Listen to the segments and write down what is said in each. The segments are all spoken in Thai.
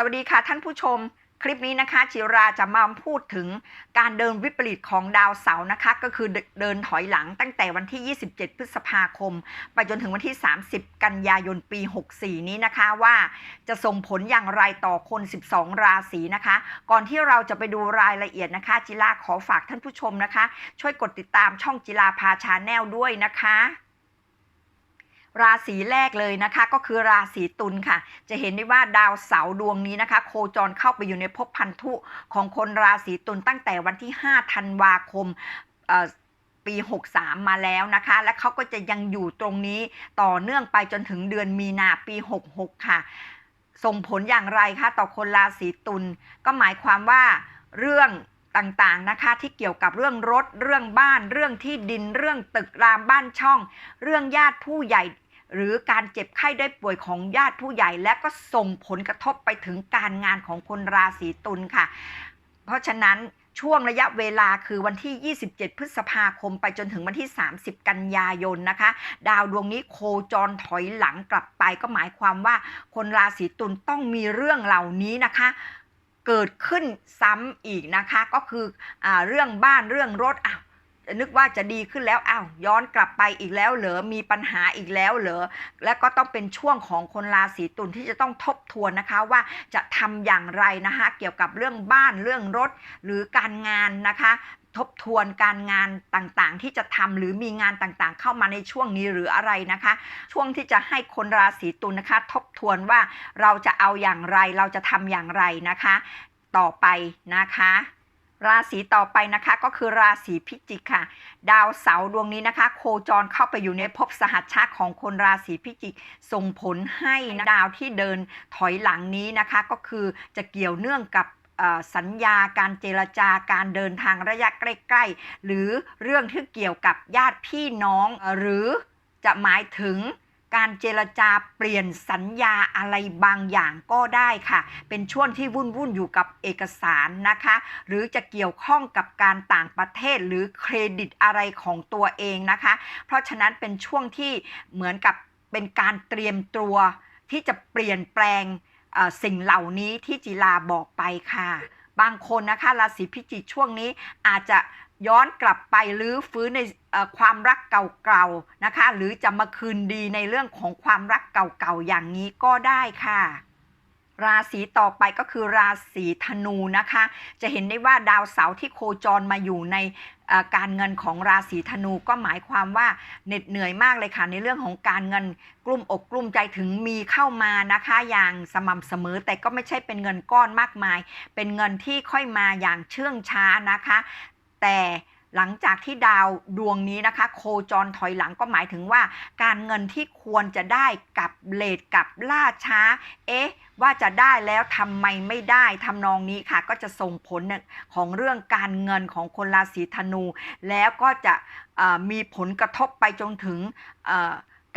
สวัสดีค่ะท่านผู้ชม คลิปนี้นะคะจิราจะมาพูดถึงการเดินวิปริตของดาวเสาร์นะคะ ก็คือเดินถอยหลังตั้งแต่วันที่ 27 พฤษภาคม ไปจนถึงวันที่ 30 กันยายนปี 64 นี้นะคะว่าจะส่งผลอย่างไรต่อคน 12 ราศีนะคะ ก่อนที่เราจะไปดูรายละเอียดนะคะ จิราขอฝากท่านผู้ชมนะคะ ช่วยกดติดตามช่องจิราพาชาแนลด้วยนะคะ ราศีแรกเลยนะคะก็คือราศีตุลค่ะ จะเห็นได้ว่าดาวเสาร์ดวงนี้นะคะ โคจรเข้าไปอยู่ในภพพันธุของคนราศีตุลตั้งแต่วันที่ 5 ธันวาคมปี 63 มาแล้วนะคะ และเขาก็จะยังอยู่ตรงนี้ต่อเนื่องไปจนถึงเดือนมีนาปี 66 ค่ะ ส่งผลอย่างไรคะต่อคนราศีตุลก็หมายความว่าเรื่องต่างๆนะคะที่เกี่ยวกับเรื่องรถ เรื่องบ้าน เรื่องที่ดิน เรื่องตึกรามบ้านช่อง เรื่องญาติผู้ใหญ่ หรือการเจ็บไข้ได้ป่วยของญาติผู้ใหญ่ และก็ส่งผลกระทบไปถึงการงานของคนราศีตุลค่ะ เพราะฉะนั้นช่วงระยะเวลาคือวันที่ 27 พฤษภาคม ไปจนถึงวันที่ 30 กันยายนนะคะ ดาวดวงนี้โคจรถอยหลังกลับไปก็หมายความว่า คนราศีตุลต้องมีเรื่องเหล่านี้นะคะเกิดขึ้นซ้ำอีกนะคะ ก็คืออเรื่องบ้านเรื่องรถอ้าว นึกว่าจะดีขึ้นแล้วอ้าวย้อนกลับไปอีกแล้วเหรอมีปัญหาอีกแล้วเหรอและก็ต้องเป็นช่วงของคนราศีตุลที่จะต้องทบทวนนะคะว่าจะทำอย่างไรนะคะเกี่ยวกับเรื่องบ้านเรื่องรถหรือการงานนะคะทบทวนการงานต่างๆ ที่จะทำหรือมีงานต่างๆ เข้ามาในช่วงนี้หรืออะไรนะคะ ช่วงที่จะให้คนราศีตุลนะคะ ทบทวนว่าเราจะเอาอย่างไรเราจะทำอย่างไรนะคะ ต่อไปนะคะ ราศีต่อไปนะคะก็คือราศีพิจิกค่ะ ดาวเสาร์ดวงนี้นะคะ โคจรเข้าไปอยู่ในภพสหัชชะของคนราศีพิจิก ส่งผลให้ดาวที่เดินถอยหลังนี้นะคะ ก็คือจะเกี่ยวเนื่องกับสัญญาการเจรจาการเดินทางระยะใกล้ ๆ หรือเรื่องที่เกี่ยวกับญาติพี่น้องหรือจะหมายถึง การเจรจาเปลี่ยนสัญญาอะไรบางอย่างก็ได้ค่ะ เป็นช่วงที่วุ่นวุ่นอยู่กับเอกสารนะคะ หรือจะเกี่ยวข้องกับการต่างประเทศหรือเครดิตอะไรของตัวเองนะคะ เพราะฉะนั้นเป็นช่วงที่เหมือนกับเป็นการเตรียมตัวที่จะเปลี่ยนแปลงสิ่งเหล่านี้ที่จิลาบอกไปค่ะ บางคนนะคะราศีพิจิกช่วงนี้อาจจะย้อนกลับไปหรือฟื้นในความรักเก่าๆนะคะ หรือจะมาคืนดีในเรื่องของความรักเก่าๆอย่างนี้ก็ได้ค่ะ ราศีต่อไปก็คือราศีธนูนะคะ จะเห็นได้ว่าดาวเสาร์ที่โคจรมาอยู่ในการเงินของราศีธนูก็หมายความว่าเหน็ดเหนื่อยมากเลยค่ะในเรื่องของการเงินกลุ่มอกกลุ่มใจถึงมีเข้ามานะคะ อย่างสม่ำเสมอแต่ก็ไม่ใช่เป็นเงินก้อนมากมาย เป็นเงินที่ค่อยมาอย่างเชื่องช้านะคะ แต่ หลังจากที่ดาวดวงนี้นะคะ โคจรถอยหลังก็หมายถึงว่า การเงินที่ควรจะได้กับเลทกับล่าช้า เอ๊ะ ว่าจะได้แล้วทำไมไม่ได้ทำนองนี้ค่ะ ก็จะส่งผลของเรื่องการเงินของคนราศีธนู แล้วก็จะมีผลกระทบไปจนถึง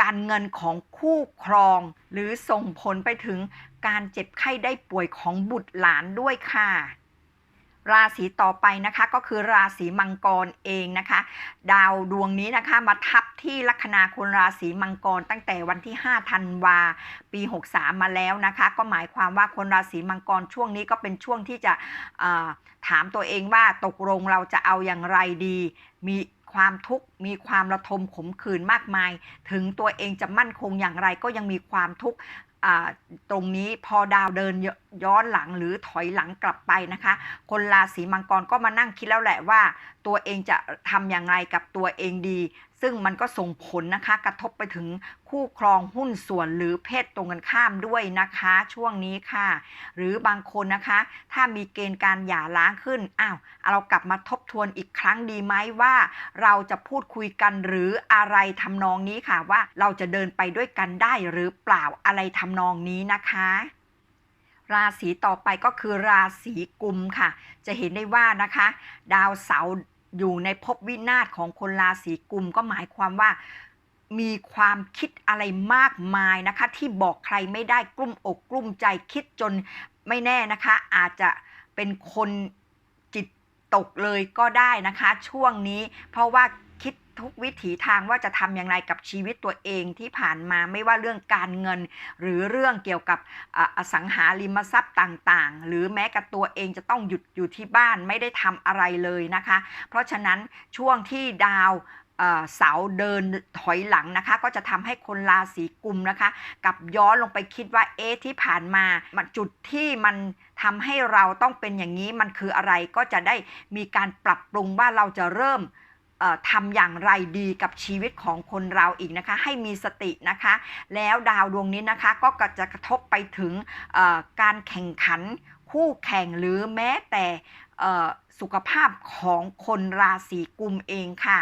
การเงินของคู่ครอง หรือส่งผลไปถึงการเจ็บไข้ได้ป่วยของบุตรหลานด้วยค่ะ ราศีต่อไปนะคะก็คือราศีมังกรเองนะคะ ดาวดวงนี้นะคะมาทับที่ลัคนาคนราศีมังกรตั้งแต่วันที่5ธันวาปี 63 มาแล้วนะคะ ก็หมายความว่าคนราศีมังกรช่วงนี้ก็เป็นช่วงที่จะถามตัวเองว่าตกลงเราจะเอาอย่างไรดี มีความทุกข์มีความระทมขมขื่นมากมาย ถึงตัวเองจะมั่นคงอย่างไรก็ยังมีความทุกข์ ตรงนี้พอดาวเดินย้อนหลังหรือถอยหลังกลับไปนะคะ คนราศีมังกรก็มานั่งคิดแล้วแหละว่า ตัวเองจะทำอย่างไรกับตัวเองดี ซึ่งมันก็ส่งผลนะคะกระทบไปถึงคู่ครองหุ้นส่วนหรือเพศตรงกันข้ามด้วยนะคะช่วงนี้ค่ะ หรือบางคนนะคะ ถ้ามีเกณฑ์การหย่าร้างขึ้นอ้าวเรากลับมาทบทวนอีกครั้งดีไหมว่า เราจะพูดคุยกันหรืออะไรทำนองนี้ค่ะว่าเราจะเดินไปด้วยกันได้หรือเปล่าอะไรทำนองนี้นะคะราศีต่อไปก็คือราศีกุมค่ะ จะเห็นได้ว่านะคะ ดาวเสาร์ อยู่ในภพวินาศของคนราศีกุมก็หมายความว่ามีความคิดอะไรมากมายนะคะ ที่บอกใครไม่ได้กลุ้มอกกลุ้มใจคิดจนไม่แน่นะคะ อาจจะเป็นคนจิตตกเลยก็ได้นะคะ ช่วงนี้เพราะว่า ทุกวิถีทางว่าจะทำอย่างไรกับชีวิตตัวเองที่ผ่านมาไม่ว่าเรื่องการเงิน หรือเรื่องเกี่ยวกับอสังหาริมทรัพย์ต่างๆ หรือแม้กับตัวเองจะต้องหยุดอยู่ที่บ้านไม่ได้ทำอะไรเลยนะคะ เพราะฉะนั้นช่วงที่ดาวเสาเดินถอยหลังนะคะ ก็จะทำให้คนราศีกุมนะคะ กับย้อนลงไปคิดว่าเอ๊ะที่ผ่านมาจุดที่มันทำให้เราต้องเป็นอย่างนี้มันคืออะไรก็จะได้มีการปรับปรุงว่าเราจะเริ่ม ทำอย่างไรดีกับชีวิตของคนเราอีกนะคะ ให้มีสตินะคะ แล้วดาวดวงนี้นะคะก็จะกระทบไปถึงการแข่งขันคู่แข่งหรือแม้แต่สุขภาพของคนราศีกุมเองค่ะ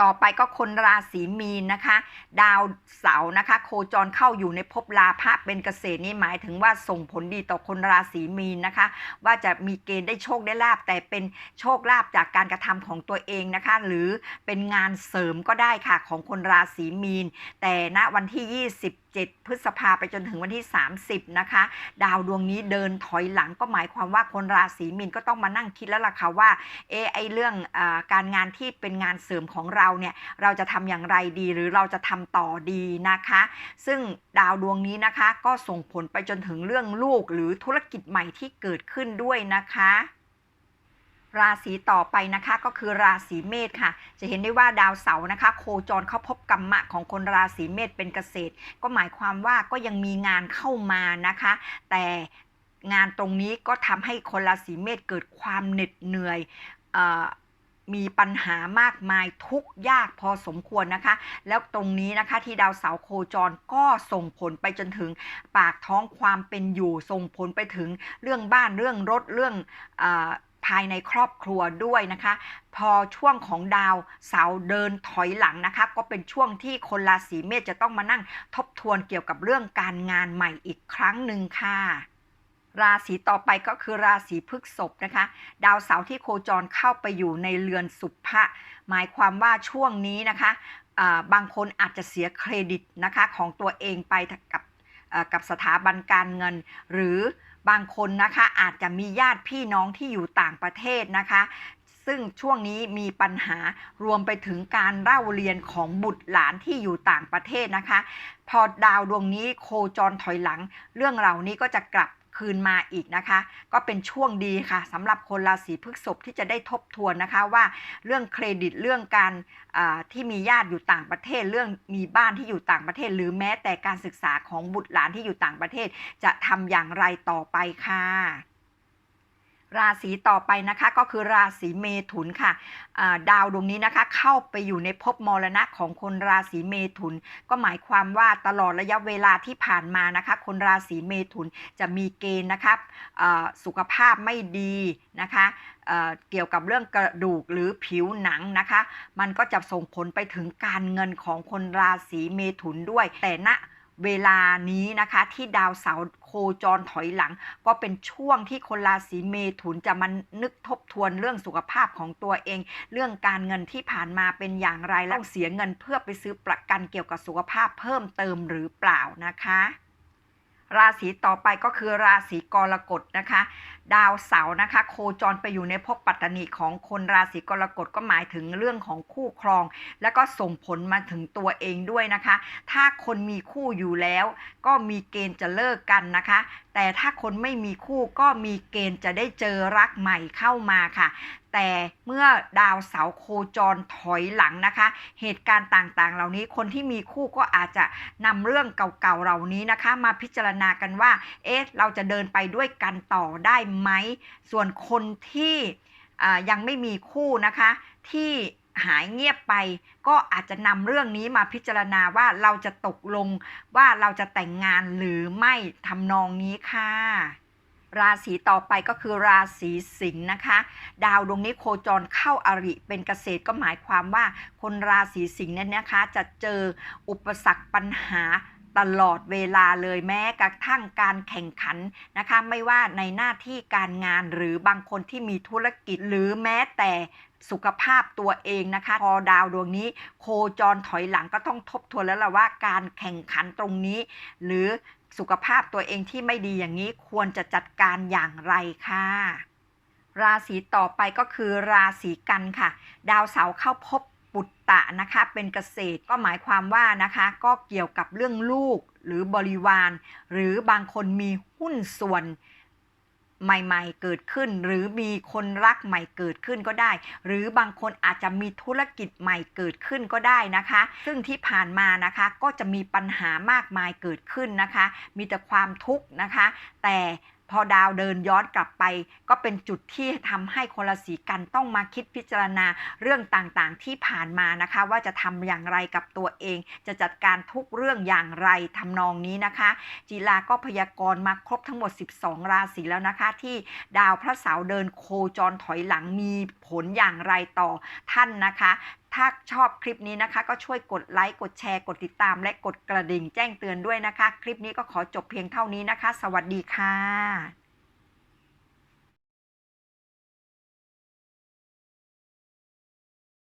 ต่อไปก็คนราศีมีนนะคะ ดาวเสาร์นะคะ โคจรเข้าอยู่ในภพลาภะเป็นเกษตรนี่หมายถึงว่าส่งผลดีต่อคนราศีมีนนะคะ ว่าจะมีเกณฑ์ได้โชคได้ลาบแต่เป็นโชคลาภจากการกระทำของตัวเองนะคะ หรือเป็นงานเสริมก็ได้ค่ะของคนราศีมีน แต่ณวันที่27พฤษภาไปจนถึงวันที่ 30 นะคะ ดาวดวงนี้เดินถอยหลังก็หมายความว่าคนราศีมีนก็ต้องมานั่งคิดแล้วล่ะค่ะว่าเอไอเรื่องอการงานที่เป็นงานเสริมของเราเนี่ยเราจะทำอย่างไรดีหรือเราจะทำต่อดีนะคะ ซึ่งดาวดวงนี้นะคะก็ส่งผลไปจนถึงเรื่องลูกหรือธุรกิจใหม่ที่เกิดขึ้นด้วยนะคะราศีต่อไปนะคะก็คือราศีเมษค่ะ จะเห็นได้ว่าดาวเสาร์นะคะ โคจรเข้าพบกรรมะของคนราศีเมษเป็นเกษตร ก็หมายความว่าก็ยังมีงานเข้ามานะคะ แต่งานตรงนี้ก็ทำให้คนราศีเมษเกิดความเหน็ดเหนื่อยอ มีปัญหามากมายทุกยากพอสมควรนะคะ แล้วตรงนี้นะคะที่ดาวเสาร์โคจรก็ส่งผลไปจนถึงปากท้องความเป็นอยู่ส่งผลไปถึงเรื่องบ้านเรื่องรถเรื่องอภายในครอบครัวด้วยนะคะ พอช่วงของดาวเสาร์เดินถอยหลังนะคะ ก็เป็นช่วงที่คนราศีเมษจะต้องมานั่งทบทวนเกี่ยวกับเรื่องการงานใหม่อีกครั้งหนึ่งค่ะ ราศีต่อไปก็คือราศีพฤษภนะคะ ดาวเสาร์ที่โคจรเข้าไปอยู่ในเรือนสุภะหมายความว่าช่วงนี้นะคะบางคนอาจจะเสียเครดิตนะคะของตัวเองไปกับกับสถาบันการเงิน หรือบางคนนะคะอาจจะมีญาติพี่น้องที่อยู่ต่างประเทศนะคะซึ่งช่วงนี้มีปัญหารวมไปถึงการเล่าเรียนของบุตรหลานที่อยู่ต่างประเทศนะคะ พอดาวดวงนี้โคจรถอยหลัง เรื่องเหล่านี้ก็จะกลับ คืนมาอีกนะคะ ก็เป็นช่วงดีค่ะสำหรับคนราศีพฤษภที่จะได้ทบทวนนะคะว่าเรื่องเครดิตเรื่องการที่มีญาติอยู่ต่างประเทศ เรื่องมีบ้านที่อยู่ต่างประเทศ หรือแม้แต่การศึกษาของบุตรหลานที่อยู่ต่างประเทศ จะทำอย่างไรต่อไปค่ะ ราศีต่อไปนะคะก็คือราศีเมถุนค่ะดาวดวงนี้นะคะเข้าไปอยู่ในภพมรณะของคนราศีเมถุน ก็หมายความว่าตลอดระยะเวลาที่ผ่านมานะคะ คนราศีเมถุนจะมีเกณฑ์นะครับอ่าสุขภาพไม่ดีนะคะเเกี่ยวกับเรื่องกระดูกหรือผิวหนังนะคะ มันก็จะส่งผลไปถึงการเงินของคนราศีเมถุนด้วยแต่ณ เวลานี้นะคะที่ดาวเสาร์โคจรถอยหลัง ก็เป็นช่วงที่คนราศีเมถุนจะมานึกทบทวนเรื่องสุขภาพของตัวเอง เรื่องการเงินที่ผ่านมาเป็นอย่างไรแล้วต้องเสียเงินเพื่อไปซื้อประกันเกี่ยวกับสุขภาพเพิ่มเติมหรือเปล่านะคะราศีต่อไปก็คือราศีกรกฎนะคะดาวเสาร์นะคะ โคจรไปอยู่ในภพปัตตนีของคนราศีกรกฎก็หมายถึงเรื่องของคู่ครอง แล้วก็ส่งผลมาถึงตัวเองด้วยนะคะ ถ้าคนมีคู่อยู่แล้ว ก็มีเกณฑ์จะเลิกกันนะคะ แต่ถ้าคนไม่มีคู่ก็มีเกณฑ์จะได้เจอรักใหม่เข้ามาค่ะแต่เมื่อดาวเสาร์โคจรถอยหลังนะคะ เหตุการณ์ต่างๆ เหล่านี้คนที่มีคู่ก็อาจจะนำเรื่องเก่าๆเหล่านี้นะคะ มาพิจารณากันว่า เอ๊ะเราจะเดินไปด้วยกันต่อได้ไหมส่วนคนที่ยังไม่มีคู่นะคะ ที่หายเงียบไปก็อาจจะนำเรื่องนี้มาพิจารณาว่าเราจะตกลงว่าเราจะแต่งงานหรือไม่ทำนองนี้ค่ะ ราศีต่อไปก็คือราศีสิงห์นะคะ ดาวดวงนี้โคจรเข้าอาริเป็นเกษตรก็หมายความว่า คนราศีสิงห์เนี่ยนะคะจะเจออุปสรรคปัญหา ตลอดเวลาเลยแม้กระทั่งการแข่งขันนะคะไม่ว่าในหน้าที่การงานหรือบางคนที่มีธุรกิจหรือแม้แต่สุขภาพตัวเองนะคะ พอดาวดวงนี้ โคจรถอยหลังก็ต้องทบทวนแล้วล่ะว่าการแข่งขันตรงนี้ หรือสุขภาพตัวเองที่ไม่ดีอย่างนี้ควรจะจัดการอย่างไรค่ะราศีต่อไปก็คือราศีกันค่ะ ดาวเสาร์เข้าพบ ปุตตะนะคะเป็นเกษตรก็หมายความว่านะคะก็เกี่ยวกับเรื่องลูกหรือบริวาร หรือบางคนมีหุ้นส่วนใหม่ ๆ เกิดขึ้น หรือมีคนรักใหม่เกิดขึ้นก็ได้ หรือบางคนอาจจะมีธุรกิจใหม่เกิดขึ้นก็ได้นะคะ ซึ่งที่ผ่านมานะคะก็จะมีปัญหามากมายเกิดขึ้นนะคะ มีแต่ความทุกข์นะคะ แต่ พอดาวเดินย้อนกลับไป ก็เป็นจุดที่ทำให้คนราศีกันต้องมาคิดพิจารณาเรื่องต่างๆ ที่ผ่านมานะคะ ว่าจะทำอย่างไรกับตัวเอง จะจัดการทุกเรื่องอย่างไรทำนองนี้นะคะ จีลาก็พยากรณ์มาครบทั้งหมด 12 ราศีแล้วนะคะ ที่ดาวพระเสาร์เดินโคจรถอยหลังมีผลอย่างไรต่อท่านนะคะ ถ้าชอบคลิปนี้นะคะ ก็ช่วยกดไลค์ กดแชร์ กดติดตาม และกดกระดิ่งแจ้งเตือนด้วยนะคะ คลิปนี้ก็ขอจบเพียงเท่านี้นะคะ สวัสดีค่ะ